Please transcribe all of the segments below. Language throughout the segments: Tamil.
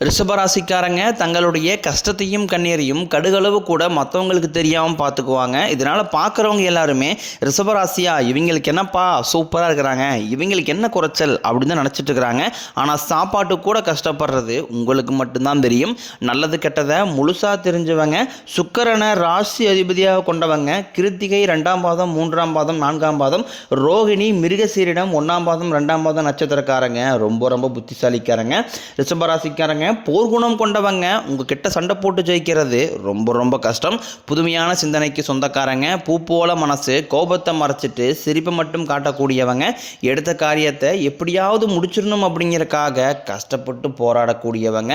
ரிஷபராசிக்காரங்க தங்களுடைய கஷ்டத்தையும் கண்ணீரையும் கடுகளவு கூட மற்றவங்களுக்கு தெரியாமல் பார்த்துக்குவாங்க இதனால் பார்க்குறவங்க எல்லாருமே ரிஷபராசியா இவங்களுக்கு என்னப்பா சூப்பராக இருக்கிறாங்க இவங்களுக்கு என்ன குறைச்சல் அப்படின்னு தான் நினச்சிட்டு இருக்கிறாங்க. ஆனால் சாப்பாட்டு கூட கஷ்டப்படுறது உங்களுக்கு மட்டும்தான் தெரியும். நல்லது கெட்டதை முழுசாக தெரிஞ்சவங்க சுக்கரனை ராசி அதிபதியாக கொண்டவங்க கிருத்திகை ரெண்டாம் பாதம் மூன்றாம் பாதம் நான்காம் பாதம் ரோகிணி மிருகசீரிடம் ஒன்றாம் பாதம் ரெண்டாம் பாதம் நட்சத்திரக்காரங்க ரொம்ப ரொம்ப புத்திசாலிக்காரங்க. ரிஷபராசிக்காரங்க போர்க்குணம் கொண்டவங்க உங்ககிட்ட சண்டை போட்டு ஜெயிக்கிறது ரொம்ப ரொம்ப கஷ்டம். புதுமையான சிந்தனைக்கு சொந்தக்காரங்க பூ போல மனசு கோபத்தை மறைச்சிட்டு சிரிப்பை மட்டும் காட்டக்கூடியவங்க எடுத்த காரியத்தை எப்படியாவது முடிச்சிடணும் அப்படிங்கிறக்காக கஷ்டப்பட்டு போராடக்கூடியவங்க.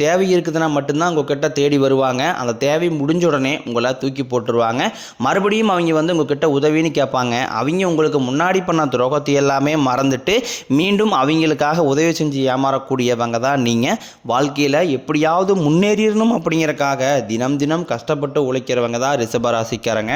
தேவை இருக்குதுன்னா மட்டும்தான் உங்ககிட்ட தேடி வருவாங்க. அந்த தேவை முடிஞ்ச உடனே உங்களை தூக்கி போட்டுருவாங்க. மறுபடியும் அவங்க வந்து உங்ககிட்ட உதவின்னு கேட்பாங்க. அவங்க உங்களுக்கு முன்னாடி பண்ண துரோகத்தை எல்லாமே மறந்துட்டு மீண்டும் அவங்களுக்காக உதவி செஞ்சு ஏமாறக்கூடியவங்க தான் நீங்கள் வாழ்க்கையில் எப்படியாவது முன்னேறிடணும் அப்படிங்கறக்காக தினம் தினம் கஷ்டப்பட்டு உழைக்கிறவங்க தான் ரிஷபராசிக்காரங்க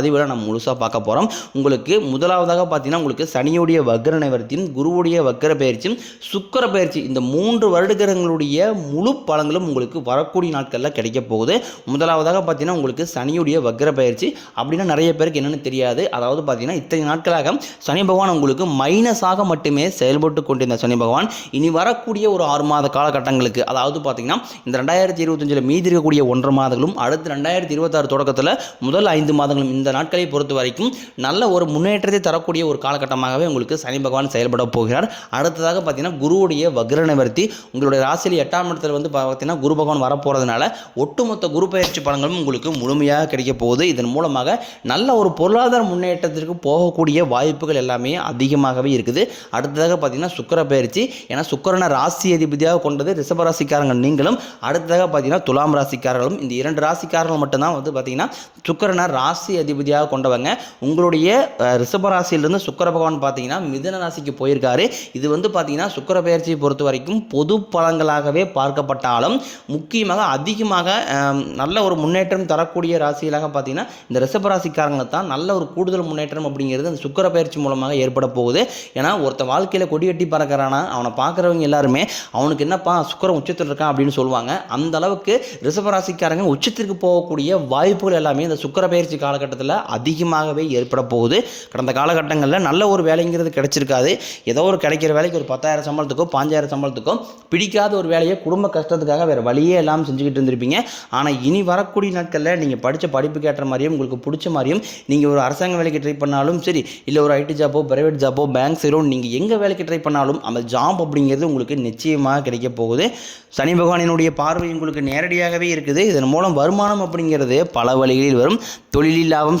பதிவில் நம்ம முழுசாக பார்க்க போகிறோம் உங்களுக்கு முதலாவதாக பார்த்தீங்கன்னா உங்களுக்கு சனியுடைய வக்ர நிவர்த்தியும் குருவுடைய வக்ர பயிற்சியும் சுக்கர பயிற்சி இந்த மூன்று வருடகிரகங்களுடைய முழு பலன்களும் உங்களுக்கு வரக்கூடிய நாட்களில் கிடைக்க போகுது. முதலாவதாக பார்த்தீங்கன்னா உங்களுக்கு சனியுடைய வக்ர பயிற்சி. அப்படின்னா நிறைய பேருக்கு என்னென்னு தெரியாது. அதாவது பார்த்தீங்கன்னா இத்தனை நாட்களாக சனி பகவான் உங்களுக்கு மைனஸாக மட்டுமே செயல்பட்டு கொண்டிருந்த சனி பகவான். இனி வரக்கூடிய ஒரு ஆறு மாத காலகட்டங்களுக்கு அதாவது பார்த்தீங்கன்னா இந்த ரெண்டாயிரத்தி இருபத்தஞ்சில் மீதி இருக்கக்கூடிய ஒன்றரை மாதங்களும் அடுத்து ரெண்டாயிரத்தி இருபத்தாறு தொடக்கத்தில் முதல் ஐந்து மாதங்களும் இந்த நாட்களை பொறுத்த வரைக்கும் நல்ல ஒரு முன்னேற்றத்தை தரக்கூடிய ஒரு காலகட்டமாகவே உங்களுக்கு சனி பகவான் செயல்பட போகிறார். அடுத்ததாக பார்த்தீங்கன்னா குருவுடைய வக்ர நிவர்த்தி. உங்களுடைய ராசியில் எட்டாம் இடத்துல வந்து பார்த்தீங்கன்னா குரு பகவான் வரப்போகிறதுனால ஒட்டுமொத்த குரு பயிற்சி பலன்களும் உங்களுக்கு முழுமையாக கிடைக்க போகுது. இதன் மூலமாக நல்ல ஒரு பொருளாதார முன்னேற்றத்திற்கு போகக்கூடிய வாய்ப்புகள் எல்லாமே அதிகமாகவே இருக்குது. அடுத்ததாக பார்த்தீங்கன்னா சுக்கர பயிற்சி. ஏன்னா சுக்கரனை ராசி அதிபதியாக கொண்டது ரிஷபராசிக்காரங்க நீங்களும். அடுத்ததாக பார்த்தீங்கன்னா துலாம் ராசிக்காரர்களும். இந்த இரண்டு ராசிக்காரர்கள் மட்டும்தான் வந்து பார்த்தீங்கன்னா சுக்கரனை ராசி அதிபதி அதிபதியாக கொண்டவங்க. உங்களுடைய ரிஷபராசியிலிருந்து சுக்கர பகவான் பார்த்தீங்கன்னா மிதன ராசிக்கு போயிருக்காரு. இது வந்து பார்த்தீங்கன்னா சுக்கர பயிற்சியை பொறுத்த வரைக்கும் பொது பலங்களாகவே பார்க்கப்பட்டாலும் முக்கியமாக அதிகமாக நல்ல ஒரு முன்னேற்றம் தரக்கூடிய ராசிகளாக பார்த்தீங்கன்னா இந்த ரிஷபராசிக்காரங்க தான் நல்ல ஒரு கூடுதல் முன்னேற்றம் அப்படிங்கிறது அந்த சுக்கர பயிற்சி மூலமாக ஏற்பட போகுது. ஏன்னா ஒருத்த வாழ்க்கையில் கொடி கட்டி பறக்கிறானா அவனை பார்க்குறவங்க எல்லாருமே அவனுக்கு என்னப்பா சுக்கரம் உச்சத்தில் இருக்கான் அப்படின்னு சொல்லுவாங்க. அந்த அளவுக்கு ரிஷபராசிக்காரங்க உச்சத்திற்கு போகக்கூடிய வாய்ப்புகள் எல்லாமே இந்த சுக்கர பயிற்சி காலகட்டத்தில் காலகட்டங்களில் அதிகமாகவே ஏற்பட போகுது. கடந்த காலகட்டங்களில் நல்ல ஒரு வேலைங்கிறது கிடைச்சிருக்காது. ஏதோ ஒரு கிடைக்கிற வேலைக்கு ஒரு பத்தாயிரம் சம்பளத்துக்கோ பாஞ்சாயிரம் சம்பளத்துக்கோ பிடிக்காத ஒரு வேலையை குடும்ப கஷ்டத்துக்காக வேறு வழியே இல்லாமல் செஞ்சுக்கிட்டு இருந்திருப்பீங்க. ஆனால் இனி வரக்கூடிய நாட்களில் நீங்கள் படித்த படிப்புக்கு ஏற்ற மாதிரியும் உங்களுக்கு பிடிச்ச மாதிரியும் நீங்கள் ஒரு அரசாங்க வேலைக்கு ட்ரை பண்ணாலும் சரி இல்லை ஒரு ஐடி ஜாப்போ பிரைவேட் ஜாப்போ பேங்க் சீரோ நீங்கள் எங்கே வேலைக்கு ட்ரை பண்ணாலும் அந்த ஜாப் அப்படிங்கிறது உங்களுக்கு நிச்சயமாக கிடைக்க போகுது. சனி பகவானினுடைய பார்வை உங்களுக்கு நேரடியாகவே இருக்குது. இதன் மூலம் வருமானம் அப்படிங்கிறது பல வழிகளில் வரும். தொழிலில் லாபம்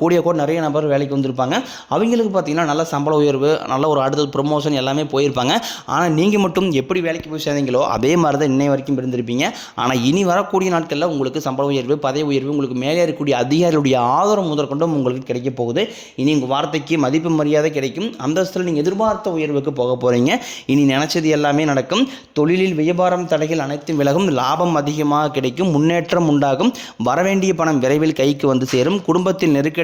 கூடிய கூட நிறைய நபர் வேலைக்கு வந்திருப்பாங்க. அவங்களுக்கு பார்த்தீங்கன்னா நல்ல சம்பள உயர்வு நல்ல ஒரு அடுத்தது ப்ரொமோஷன் எல்லாமே போயிருப்பாங்க. ஆனால் நீங்கள் மட்டும் எப்படி வேலைக்கு போய் சேர்ந்தீங்களோ அதே மாதிரி தான் இன்னை வரைக்கும் இருந்திருப்பீங்க. ஆனால் இனி வரக்கூடிய நாட்களில் உங்களுக்கு சம்பள உயர்வு பதவி உயர்வு உங்களுக்கு மேலே இருக்கக்கூடிய அதிகாரிகளுடைய ஆதரவு முதற்கொண்டும் உங்களுக்கு கிடைக்க போகுது. இனி உங்கள் வார்த்தைக்கு மதிப்பு மரியாதை கிடைக்கும். அந்தஸ்தில் நீங்கள் எதிர்பார்த்த உயர்வுக்கு போக போகிறீங்க இனி நினச்சது எல்லாமே நடக்கும். தொழிலில் வியாபாரம் தடைகள் அனைத்தும் விலகும். லாபம் அதிகமாக கிடைக்கும். முன்னேற்றம் உண்டாகும். வரவேண்டிய பணம் விரைவில் கைக்கு வந்து சேரும். குடும்பத்தில் நெருக்கடி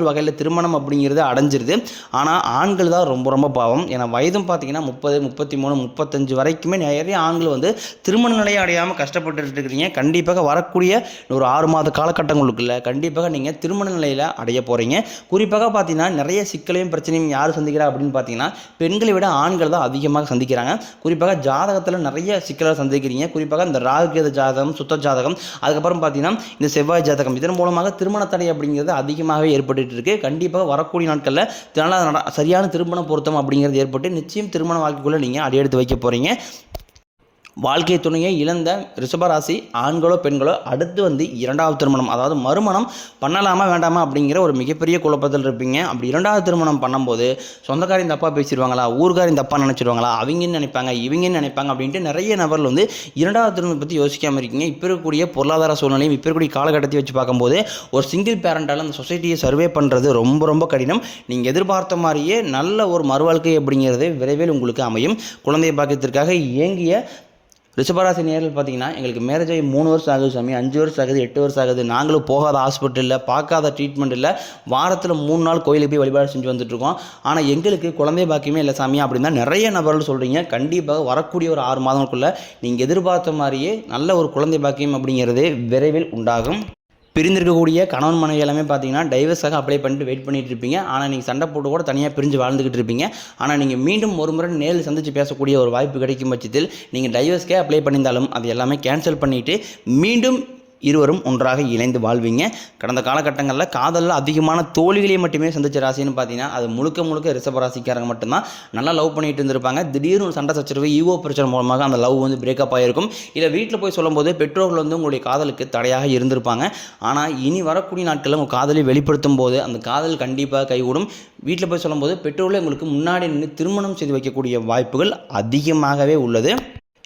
ஒரு வகையில் திருமணம் அப்படிங்கிறது அடைஞ்சிருது. ஆனால் ஆண்கள் தான் ரொம்ப ரொம்ப பாவம். ஏன்னா வயதும் பார்த்தீங்கன்னா முப்பது முப்பத்தி மூணு முப்பத்தஞ்சு வரைக்குமே நிறைய ஆண்கள் வந்து திருமண நிலையை அடையாமல் கஷ்டப்பட்டு இருக்கிறீங்க. கண்டிப்பாக வரக்கூடிய ஒரு ஆறு மாத காலகட்டங்களுக்குள்ள கண்டிப்பாக நீங்கள் திருமண நிலையில் அடைய போகிறீங்க குறிப்பாக பார்த்தீங்கன்னா நிறைய சிக்கலையும் பிரச்சனையும் யார் சந்திக்கிறா அப்படின்னு பார்த்தீங்கன்னா பெண்களை விட ஆண்கள் தான் அதிகமாக சந்திக்கிறாங்க. குறிப்பாக ஜாதகத்தில் நிறைய சிக்கலை சந்திக்கிறீங்க. குறிப்பாக இந்த ராகுகேத ஜாதகம் சுத்த ஜாதகம் அதுக்கப்புறம் பார்த்தீங்கன்னா இந்த செவ்வாய் ஜாதகம் இதன் மூலமாக திருமண தடை அப்படிங்கிறது அதிகமாகவே ஏற்பட்டு இருக்கு கண்டிப்பாக வரக்கூடிய நாட்களில் நல்ல நட- சரியான திருமண பொருத்தம் அப்படிங்கிறது ஏற்பட்டு நிச்சயம் திருமண வாழ்க்கைக்குள்ளே நீங்கள் அடியெடுத்து வைக்க போகிறீங்க வாழ்க்கை துணையை இழந்த ரிஷபராசி ஆண்களோ பெண்களோ அடுத்து வந்து இரண்டாவது திருமணம் அதாவது மறுமணம் பண்ணலாமா வேண்டாமா அப்படிங்கிற ஒரு மிகப்பெரிய குழப்பத்தில் இருப்பீங்க. அப்படி இரண்டாவது திருமணம் பண்ணும்போது சொந்தக்காரையும் தப்பாக பேசிடுவாங்களா ஊர்காரின் தப்பாக நினச்சிடுவாங்களா அவங்கன்னு நினைப்பாங்க இவங்கன்னு நினைப்பாங்க அப்படின்ட்டு நிறைய நபர்கள் வந்து இரண்டாவது திருமணம் பற்றி யோசிக்காமல் இருக்கீங்க. இப்போ இருக்கக்கூடிய பொருளாதார சூழ்நிலையும் இப்போ இருக்கக்கூடிய காலகட்டத்தை வச்சு பார்க்கும்போது ஒரு சிங்கிள் பேரண்டால் அந்த சொசைட்டியை சர்வே பண்ணுறது ரொம்ப ரொம்ப கடினம். நீங்கள் எதிர்பார்த்த மாதிரியே நல்ல ஒரு மறுவாழ்க்கை அப்படிங்கிறது விரைவில் உங்களுக்கு அமையும். குழந்தை பாக்கியத்திற்காக இயங்கிய ரிஷபராசி நேரில் பார்த்தீங்கன்னா எங்களுக்கு மேரேஜ் ஆகி மூணு வருஷம் ஆகுது சாமி அஞ்சு வருஷம் ஆகுது எட்டு வருஷம் ஆகுது நாங்களும் போகாத ஹாஸ்பிட்டலில் பார்க்காத ட்ரீட்மெண்ட் இல்லை வாரத்தில் மூணு நாள் கோயிலுக்கு போய் வழிபாடு செஞ்சு வந்துட்டுருக்கோம் ஆனால் எங்களுக்கு குழந்தை பாக்கியமே இல்லை சாமி அப்படின்னு தான் நிறைய நபர்கள் சொல்கிறீங்க கண்டிப்பாக வரக்கூடிய ஒரு ஆறு மாதங்களுக்குள்ளே நீங்கள் எதிர்பார்த்த மாதிரியே நல்ல ஒரு குழந்தை பாக்கியம் அப்படிங்கிறது விரைவில் உண்டாகும். பிரிந்திருக்கக்கூடிய கணவன் மனைவி எல்லாமே பார்த்தீங்கன்னா டைவர்ஸாக அப்ளை பண்ணிட்டு வெயிட் பண்ணிட்டு இருப்பீங்க. ஆனால் நீங்கள் சண்டை போட்டு கூட தனியாக பிரிஞ்சு வாழ்ந்துக்கிட்டு இருப்பீங்க. ஆனால் நீங்கள் மீண்டும் ஒரு முறை நேரில் சந்தித்து பேசக்கூடிய ஒரு வாய்ப்பு கிடைக்கும் பட்சத்தில் நீங்கள் டைவர்ஸ்க்கே அப்ளை பண்ணியிருந்தாலும் அது எல்லாமே கேன்சல் பண்ணிவிட்டு மீண்டும் இருவரும் ஒன்றாக இணைந்து வாழ்வீங்க. கடந்த காலகட்டங்களில் காதலில் அதிகமான தோழிகளை மட்டுமே சந்திச்ச ராசின்னு பார்த்தீங்கன்னா அது முழுக்க முழுக்க ரிசப ராசிக்காரங்க மட்டும்தான். நல்லா லவ் பண்ணிட்டு இருந்திருப்பாங்க. திடீர்னு ஒரு சண்டை சச்சரவு ஈகோ பிரச்சனை மூலமாக அந்த லவ் வந்து பிரேக்கப் ஆகிருக்கும் இல்லை வீட்டில் போய் சொல்லும்போது பெற்றோர்கள் வந்து உங்களுடைய காதலுக்கு தடையாக இருந்திருப்பாங்க. ஆனால் இனி வரக்கூடிய நாட்களில் உங்கள் காதலை வெளிப்படுத்தும் போது அந்த காதல் கண்டிப்பாக கைகூடும். வீட்டில் போய் சொல்லும்போது பெற்றோர்களே உங்களுக்கு முன்னாடி நின்று திருமணம் செய்து வைக்கக்கூடிய வாய்ப்புகள் அதிகமாகவே உள்ளது.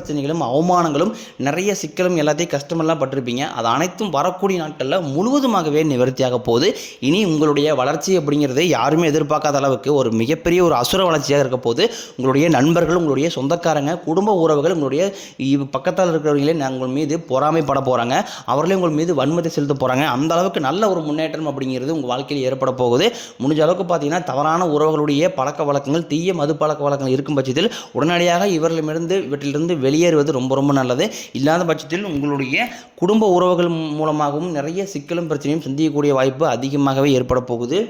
பிரச்சனைகளும் அவமானங்களும் நிறைய சிக்கலும் எல்லாத்தையும் கஷ்டமெல்லாம் பட்டிருப்பீங்க. அது அனைத்தும் வரக்கூடிய நாட்களில் முழுவதுமாகவே நிவர்த்தியாக போகுது. இனி உங்களுடைய வளர்ச்சி அப்படிங்கிறது யாருமே எதிர்பார்க்காத அளவுக்கு ஒரு மிகப்பெரிய ஒரு அசுர வளர்ச்சியாக இருக்க போது உங்களுடைய நண்பர்கள் உங்களுடைய சொந்தக்காரங்க குடும்ப உறவுகள் உங்களுடைய இவ் பக்கத்தால் இருக்கிறவங்களே உங்கள் மீது பொறாமைப்பட போகிறாங்க அவர்களே உங்கள் மீது வன்மதி செலுத்த போகிறாங்க அந்த அளவுக்கு நல்ல ஒரு முன்னேற்றம் அப்படிங்கிறது உங்கள் வாழ்க்கையில் ஏற்பட போகுது. முடிஞ்ச அளவுக்கு பார்த்தீங்கன்னா தவறான உறவுகளுடைய பழக்க வழக்கங்கள் தீய மது பழக்க வழக்கங்கள் இருக்கும் பட்சத்தில் உடனடியாக இவர்களிடமிருந்து இவற்றிலிருந்து வெளியேறுவது ரொம்ப ரொம்ப நல்லது. இல்லாத பட்சத்தில் உங்களுடைய குடும்ப உறவுகள் மூலமாகவும் நிறைய சிக்கலும் பிரச்சனையும் சந்திக்கக்கூடிய வாய்ப்பு அதிகமாகவே ஏற்பட போகுது.